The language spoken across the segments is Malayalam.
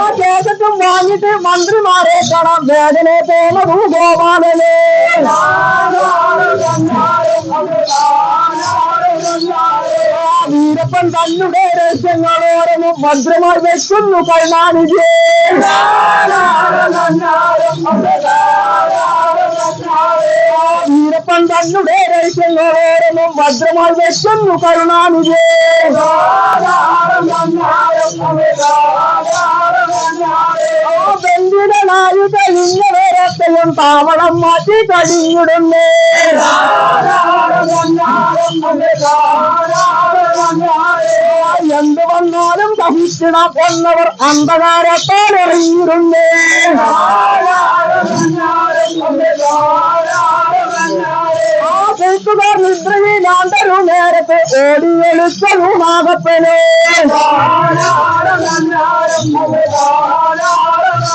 ആ കേസറ്റും വാങ്ങിട്ട് മന്ത്രിമാരെ കാണാം വേദനെ പോണതു ഗോപാലനെ ആ വീരപ്പൻ തന്നുടെ രഹസ്യങ്ങളോരനും ഭദ്രമായി വെക്കുന്നു കരുണാനിധി വീരപ്പൻ തന്നുടെ രഹസ്യങ്ങളോരനും ഭദ്രമായി വെക്കുന്നു കരുണാനിധി ബന്ധിതനായി കഴിഞ്ഞ വേരത്തെയും താവളം മാറ്റി കഴിഞ്ഞിടുന്നേ എന്ത് വന്നാലും സഹിക്കണം എന്നവർ അന്ധകാരത്താൽ എറിഞ്ഞിരുന്നേ ആ കൂട്ടുകാർ നിദ്രയിലാണ്ടൊരു നേരത്തെ ഓടി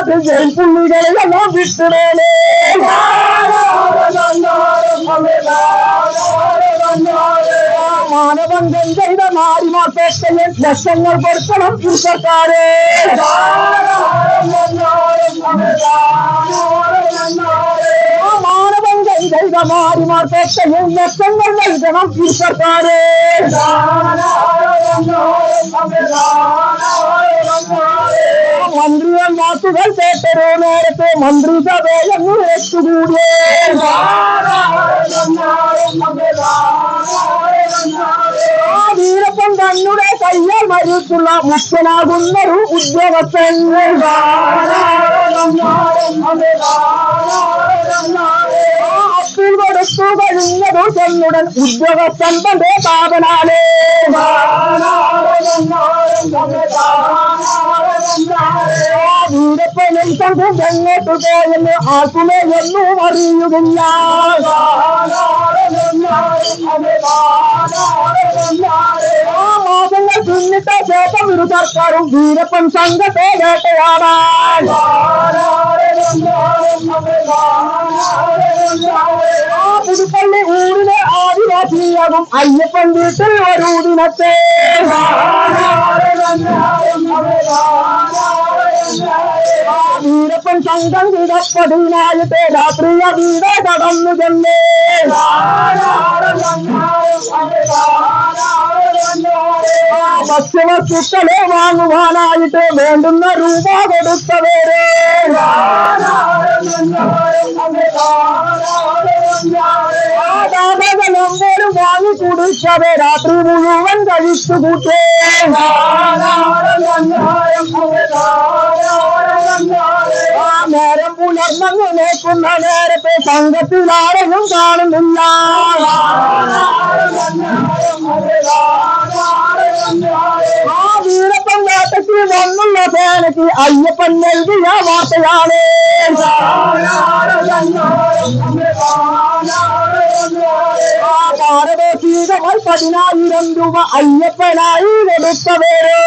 കൊടുക്കണം തന്നിട്ട് ജയിപ്പുള്ളികളെല്ലാം വിട്ടുടേലേ മാനവന്തം ചെയ്ത നാരിമാർക്കൊക്കെ ലക്ഷങ്ങൾ കൊടുക്കണം ഈ സർക്കാരെ ആ മാനവന്തം ചെയ്ത നാരിമാർക്കൊക്കെ ലക്ഷങ്ങൾ നൽകണം ഈ സർക്കാരെ മന്ത്രിയെ വാക്കുകൾ കേട്ടൊരു നേരത്തെ മന്ത്രി സഭയെന്ന് വെച്ചുകൂടിയേ ആ വീരപ്പൻ തന്നുടെ കയ്യാൽ മരിച്ചുള്ള മുഖ്യനാകുന്നൊരു ഉദ്യോഗസ്ഥൻ കഴിഞ്ഞതു ചെന്നുടൻ ഉദ്യോഗസ്ഥൻ തന്റെ പാപനാലേ വീരപ്പനും തന്റെ എങ്ങോട്ട് പോയെന്ന് ആർക്കുമേ എന്നും അറിയുകയില്ല മാസങ്ങൾ പിന്നിട്ട ശേഷം ഒരു സർക്കാരും വീരപ്പൻ സംഘത്തെ വേട്ടയാടാൻ ആ പുതുപ്പള്ളി ഊരിലെ ആദിവാസിയാകും അയ്യപ്പൻ വീട്ടിൽ ഒരു ദിനത്തെ ആ വീരപ്പൻ സംഘം കിടപ്പതിനായിട്ട് രാത്രിയ വീട് കടന്നു ചെന്നേ ആ ഭക്ഷ്യവസ്തുക്കളെ വാങ്ങുവാനായിട്ട് വേണ്ടുന്ന രൂപ കൊടുത്തവരെ. ആ ദാതകളും പോലും വാങ്ങി കുടിച്ചവേ രാത്രി മുഴുവൻ കഴിച്ചു കൂട്ടേ പുലർന്നു നോക്കുന്ന നേരത്തെ സംഘത്തിലാരെയും കാണുന്നില്ല. ആ വീരപ്പൻ വന്നുള്ള സേനയ്ക്ക് അയ്യപ്പൻ നൽകിയ വാർത്തയാണ്. പതിനായിരം രൂപ അയ്യപ്പനായി കൊടുത്തവരെ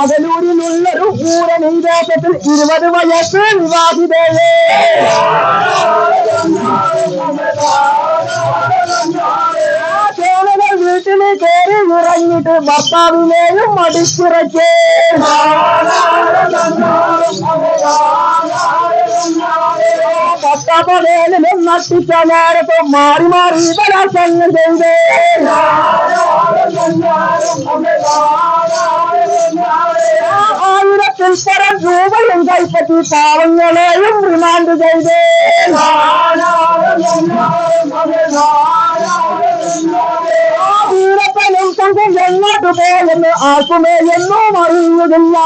അകലൂരിലുള്ളൊരു ദേശത്തിൽ ഇരുപത് വയസ്സ് വിവാഹിതയെ ആ സേനകൾ വീട്ടിൽ കയറി ഇറങ്ങിയിട്ട് ഭർത്താവിനെയും മടിച്ചിറക്കേ. പട്ടാപ്പകലിലും നട്ടിച്ച നേരത്തെ മാറി മാറി ബലാത്സംഗം ചെയ്തേ. രൂപയും കൈപ്പറ്റി പാവങ്ങളെയും റിമാൻഡ് ചെയ്തേ. വീരപ്പനും സംഘം എങ്ങോട്ട് പോയെന്ന് ആർക്കുമേ എന്നും അറിയുന്നില്ല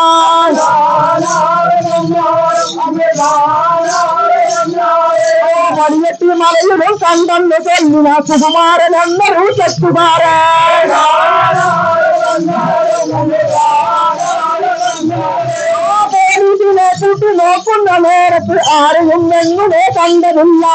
പടിയെട്ടി മറയിലും കണ്ടെന്ന് ചൊല്ലിന സുകുമാരൻ എന്നൊരു ചെത്തുകാരൻ നോക്കുന്ന നേരത്ത് ആരെയും എങ്ങനെ കണ്ടതില്ല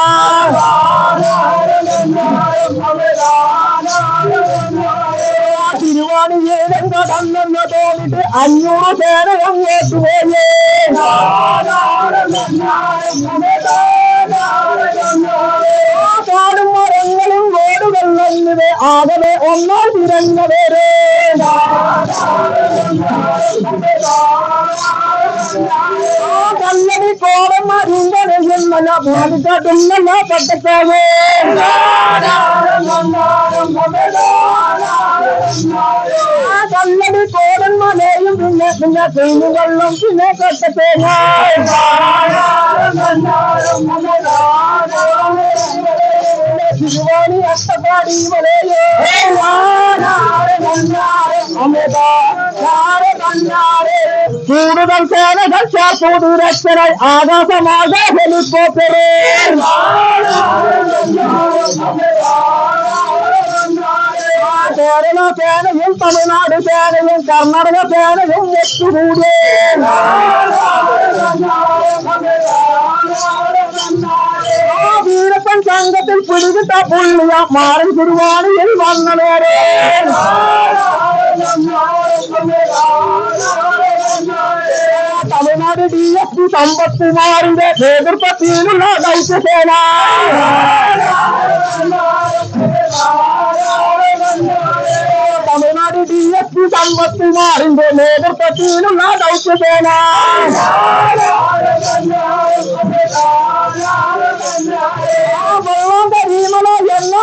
തിരുവാണിയേരം കടന്നെന്ന് തോന്നിട്ട് അഞ്ഞൂറ് പേരെ അങ്ങോട്ട് പോയേ കാടും മരങ്ങളും റോഡുകൾ എന്നിവ ആകെ ഒന്നാം തിരഞ്ഞവരെ കല്ലടി കോടം അറിന്തന എന്നല്ല ബാധിക്കാട്ടുന്നല്ല പട്ടക്കാവേ കല്ലടി കോടൻ മലയും പിന്നെ പിന്നെ തെയ്യുകളും പിന്നെ കട്ടത്തേങ്ങ തിരുവാണി അട്ടപ്പാടി മലയോ കൂടുതൽ സേനകൾ ചേർത്തുരക്ഷനായി ആകാശമാക ഹെലികോപ്റ്ററേ കേരള സേനയും തമിഴ്നാട് സേനയും കർണാടക സേനയും ഒത്തുകൂടി. വീരപ്പൻ സംഘത്തിൽ പിടികിട്ട പുള്ളിയ മാറി തിരുവാണിയിൽ വന്നതേരെ తమిళనాడు డిఎస్పి సంపత్ కుమారుడే ఎదుర్పతిలో సేన. తమిళనాడు డిఎస్పి సంపత్ కుమారుడే ఎదుర్పతిలో దైత్య సేన. భగవంత భీమలో ఎన్నో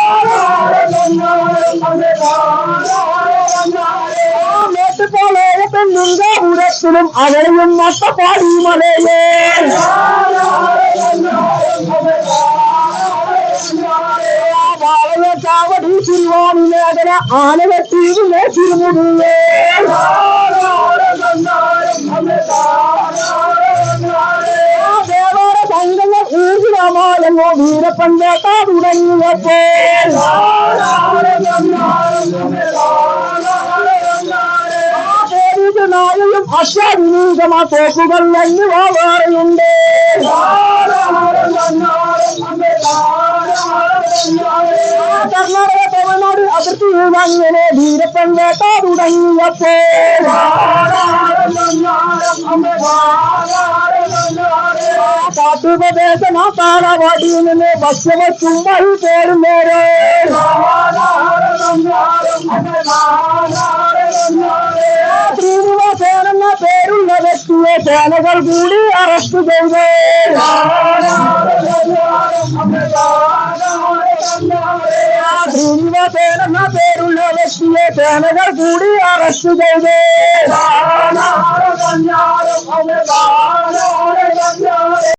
ആരംഭമായി മേട്ടുപോലെയപ്പൻ ലിംഗപുരത്തിലും അവരെയും നട്ടപ്പാടി മലയേ വാളയ ചാവടി തിരുവാണി മേഖല ആനകത്തീവിലെ തിരുമുടിയേ. రామాయణో వీర పండతారుడన్ను నాయం అశ్వవినీగమ తోపుగల్లన్ని వావారయుండే కర్ణాటక తమిళనాడు అతిథి వంగనే వీర పండతారుడన్ను सातुपदेशना तारावाडीन में वत्सव तुम्हारी पेड़ मेरे శ్రీనివాసేనన్న పేరున్న వ్యక్తియే తేనగల్ గూడి అరెస్టు చేసే శ్రీనివాసేనన్న పేరున్న వ్యక్తియే తేనగల్ గూడి అరెస్టు చేసే